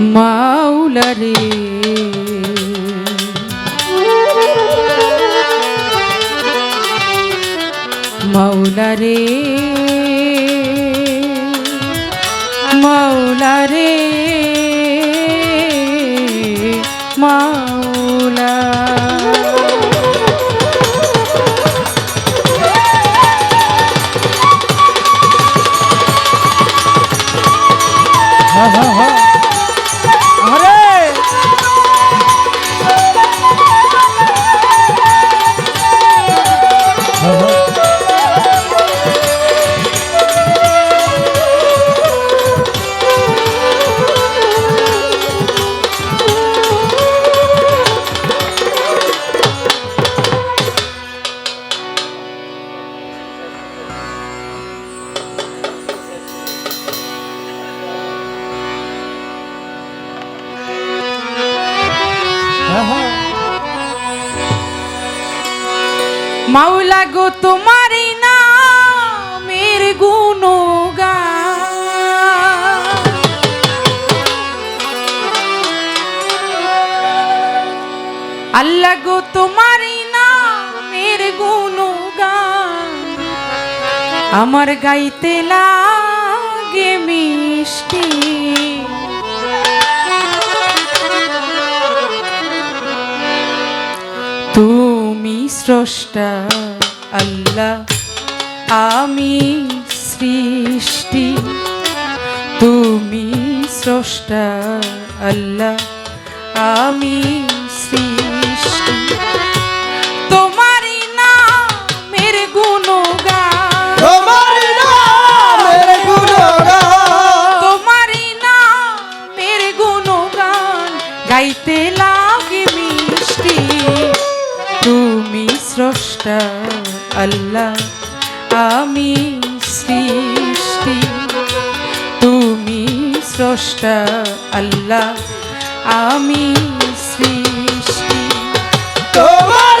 মাওলা রে মাওলা। রে মাওলা রে মাওলা আল্লাহ গো, তোমারই নামের গুণগান। আমার গাইতে লাগে মিষ্টি। তুমি স্রষ্টা, আল্লাহ, আমি সৃষ্টি। তুমি স্রষ্টা, আল্লাহ, আমি সৃষ্টি। আল্লাহ আমি সৃষ্টি তুমি স্রষ্টা আল্লাহ আমি সৃষ্টি। তোমার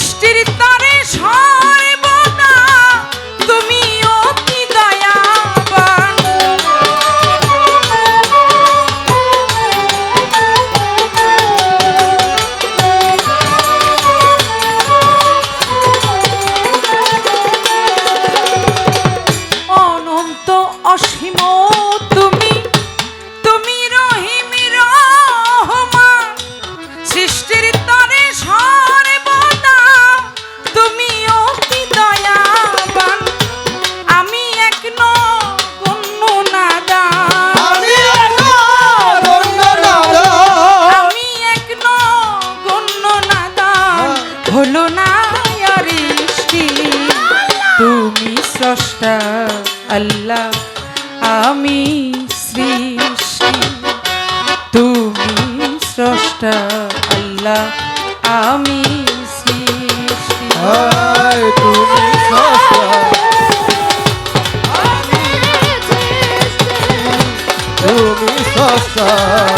বৃষ্টির তারে অতি অনন্ত অসীম 아.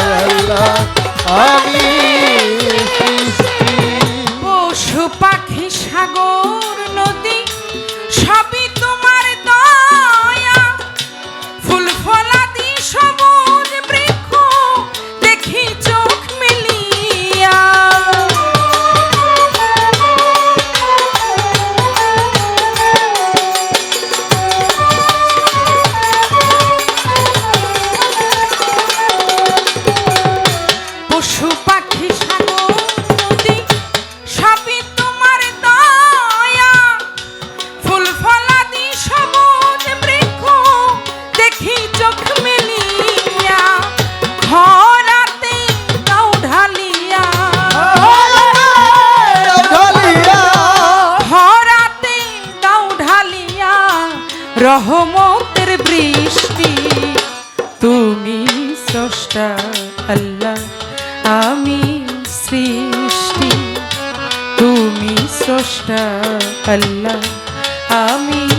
কৃষ্ণ আল্লাহ আমি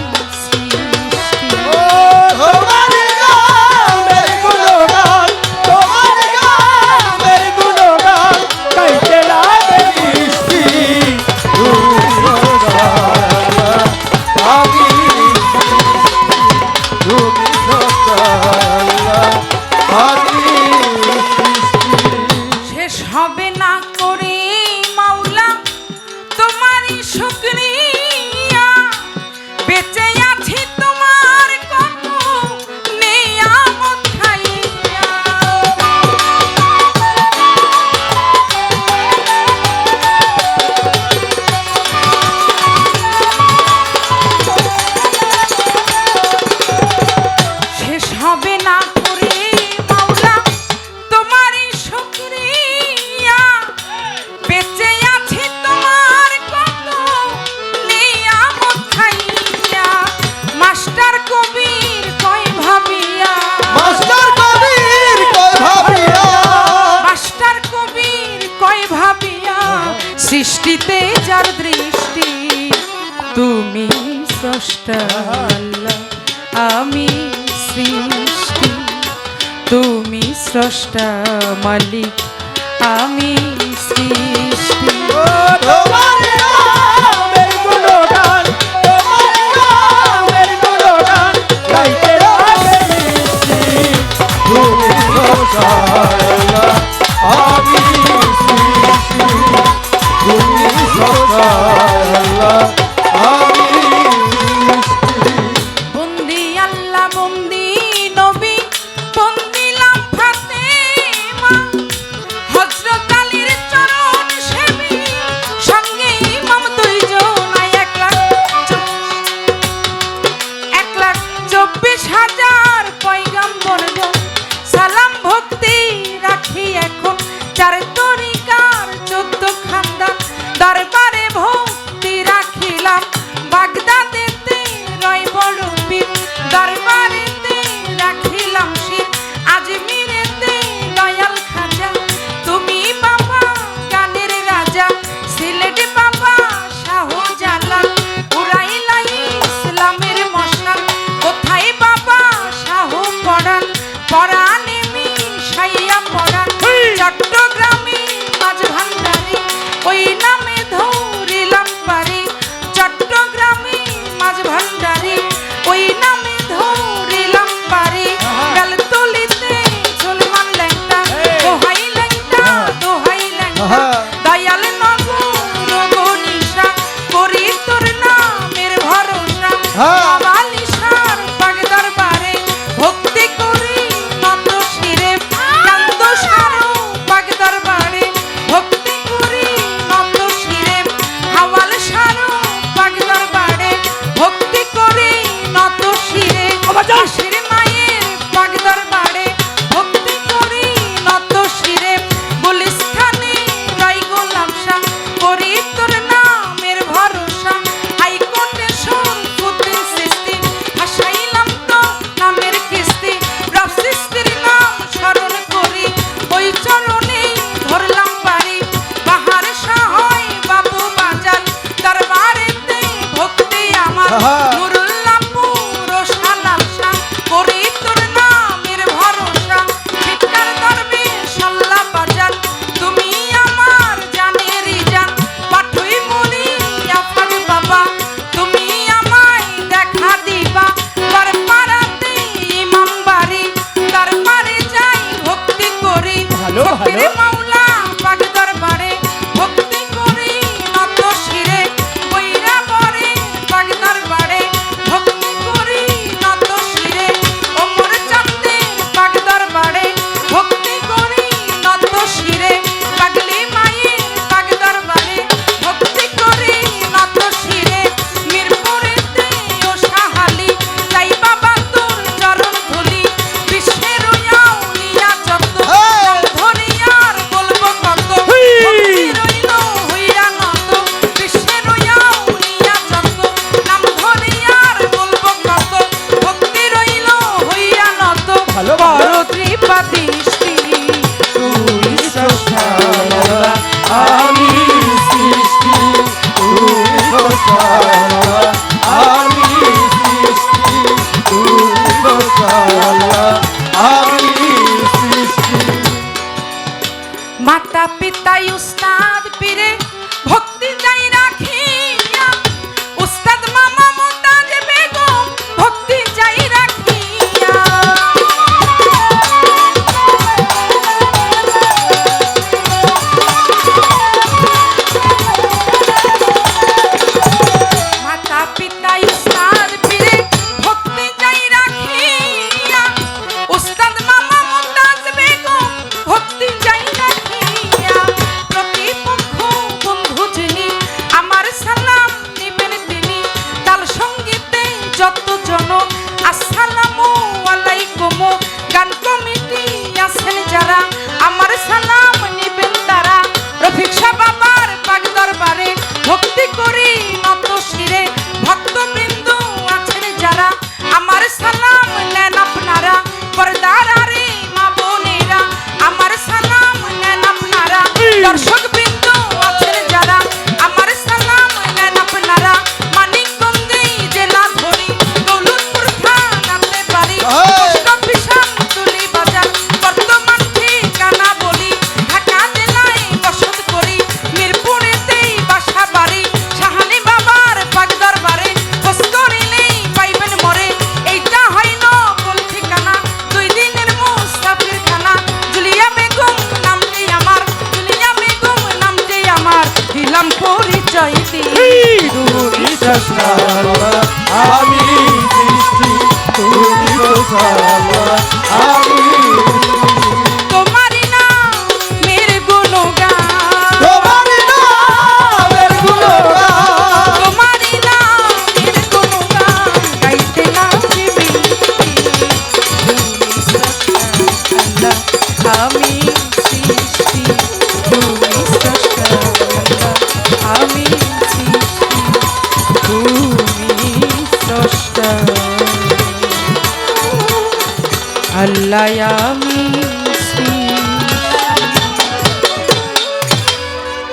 সৃষ্টিতে যার দৃষ্টি তুমি স্রষ্টা আমি সৃষ্টি। তুমি স্রষ্টা মালিক আমি সৃষ্টি। তোমার